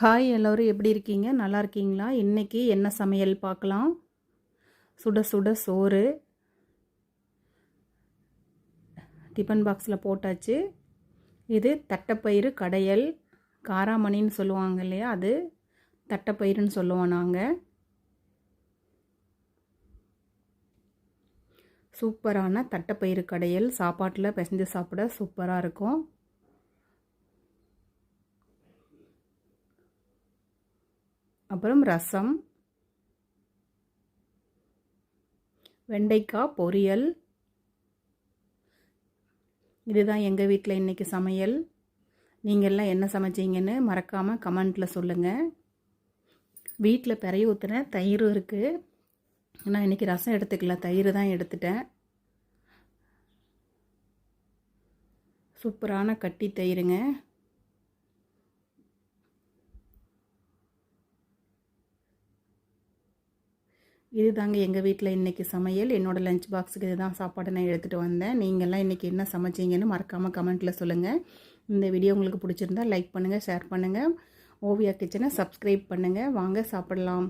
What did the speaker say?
Hi எல்லோரும் எப்படி இருக்கீங்க? நல்லா இருக்கீங்களா? இன்றைக்கி என்ன சமையல் பார்க்கலாம்? சுட சுட சோறு. டிஃபன் பாக்ஸில் போட்டாச்சு. இது தட்டைப்பயிறு கடையல். காராமணின்னு சொல்லுவாங்க இல்லையா அது தட்டைப்பயிறுன்னு சொல்லுவோம் நாங்கள் சூப்பரான தட்டைப்பயிறு கடையல். சாப்பாட்டில் பிசைஞ்சு சாப்பிட சூப்பராக இருக்கும். அப்புறம் ரசம் வெண்டைக்காய் பொரியல். இதுதான் எங்கள் வீட்டில் இன்றைக்கி சமையல். நீங்கள்லாம் என்ன சமைச்சிங்கன்னு மறக்காமல் கமெண்ட்டில் சொல்லுங்கள் வீட்டில் பிறைய ஊற்றுன தயிரும் இருக்குது நான் இன்றைக்கி ரசம் எடுத்துக்கல தயிர் தான் எடுத்துட்டேன். சூப்பரான கட்டி தயிருங்க. இது தாங்க எங்கள் வீட்டில் இன்றைக்கி சமையல் என்னோடய லஞ்ச் பாக்ஸுக்கு இதுதான் சாப்பாடு நான் எடுத்துகிட்டு வந்தேன். நீங்கள்லாம் இன்றைக்கி என்ன சமைச்சிங்கன்னு மறக்காமல் கமெண்ட்டில் சொல்லுங்கள் இந்த வீடியோ உங்களுக்கு பிடிச்சிருந்தா லைக் பண்ணுங்கள் ஷேர் பண்ணுங்கள் ஓவியா கிச்சனை சப்ஸ்கிரைப் பண்ணுங்கள் வாங்க சாப்பிடலாம்.